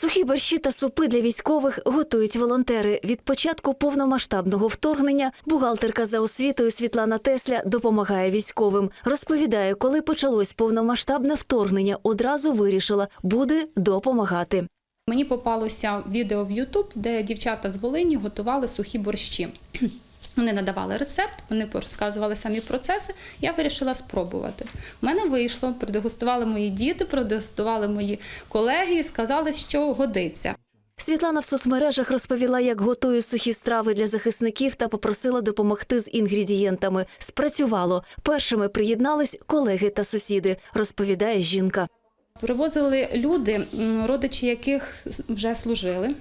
Сухі борщі та супи для військових готують волонтери. Від початку повномасштабного вторгнення бухгалтерка за освітою Світлана Тесля допомагає військовим. Розповідає, коли почалось повномасштабне вторгнення, одразу вирішила буде допомагати. Мені попалося відео в YouTube, де дівчата з Волині готували сухі борщі. Вони надавали рецепт, вони розказували самі процеси. Я вирішила спробувати. У мене вийшло, продегустували мої діти, продегустували мої колеги і сказали, що годиться. Світлана в соцмережах розповіла, як готує сухі страви для захисників та попросила допомогти з інгредієнтами. Спрацювало. Першими приєднались колеги та сусіди, розповідає жінка. Привозили люди, родичі яких вже служили.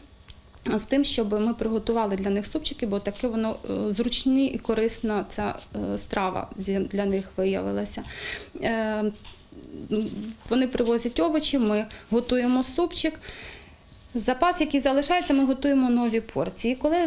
З тим, щоб ми приготували для них супчики, бо таке воно е, зручні і корисна ця е, страва для них виявилася. Е, Вони привозять овочі, ми готуємо супчик. Запас, який залишається, ми готуємо нові порції. Коли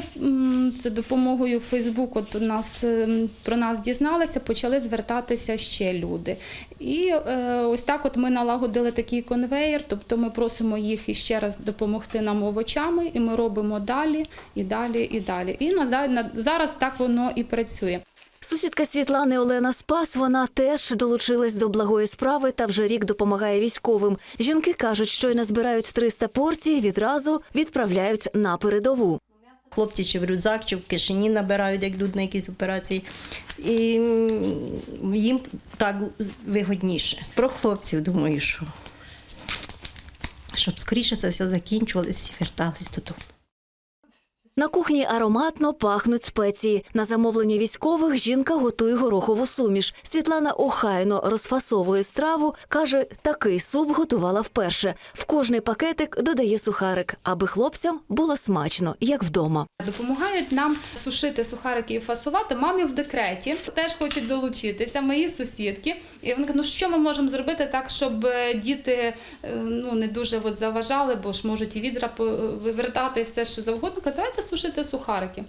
за допомогою Фейсбуку от нас ем, про нас дізналися, почали звертатися ще люди. І е, ось так, от ми налагодили такий конвейер, тобто ми просимо їх іще раз допомогти нам овочами, і ми робимо далі, і далі, і далі. І нада- на зараз так воно і працює. Сусідка Світлани Олена Спас, вона теж долучилась до благої справи та вже рік допомагає військовим. Жінки кажуть, що й назбирають 300 порцій, відразу відправляють на передову. Хлопці чи в рюкзак, чи в кишені набирають, як йдуть на якісь операції. І їм так вигодніше. Про хлопців думаю, що щоб скоріше це все закінчувалось, всі вертались додому. На кухні ароматно пахнуть спеції. На замовлення військових жінка готує горохову суміш. Світлана охайно розфасовує страву. каже, такий суп готувала вперше. В кожний пакетик додає сухарик, аби хлопцям було смачно, як вдома. Допомагають нам сушити сухарики і фасувати. Мамі в декреті теж хочуть долучитися, мої сусідки. І вони кажуть, ну що ми можемо зробити так, щоб е, діти е, ну, не дуже от заважали, бо ж можуть і відра вивертати і все що завгодно. Давайте сушити сухарики.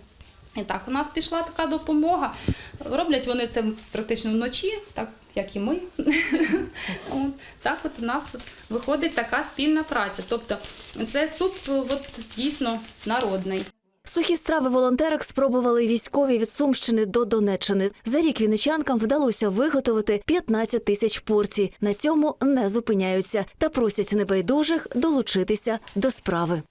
І так, у нас пішла така допомога. Роблять вони це практично вночі, так як і ми. От, так от у нас виходить така спільна праця. Тобто це суп от, дійсно народний. Сухі страви волонтерок спробували військові від Сумщини до Донеччини. За рік вінничанкам вдалося виготовити 15 тисяч порцій. На цьому не зупиняються та просять небайдужих долучитися до справи.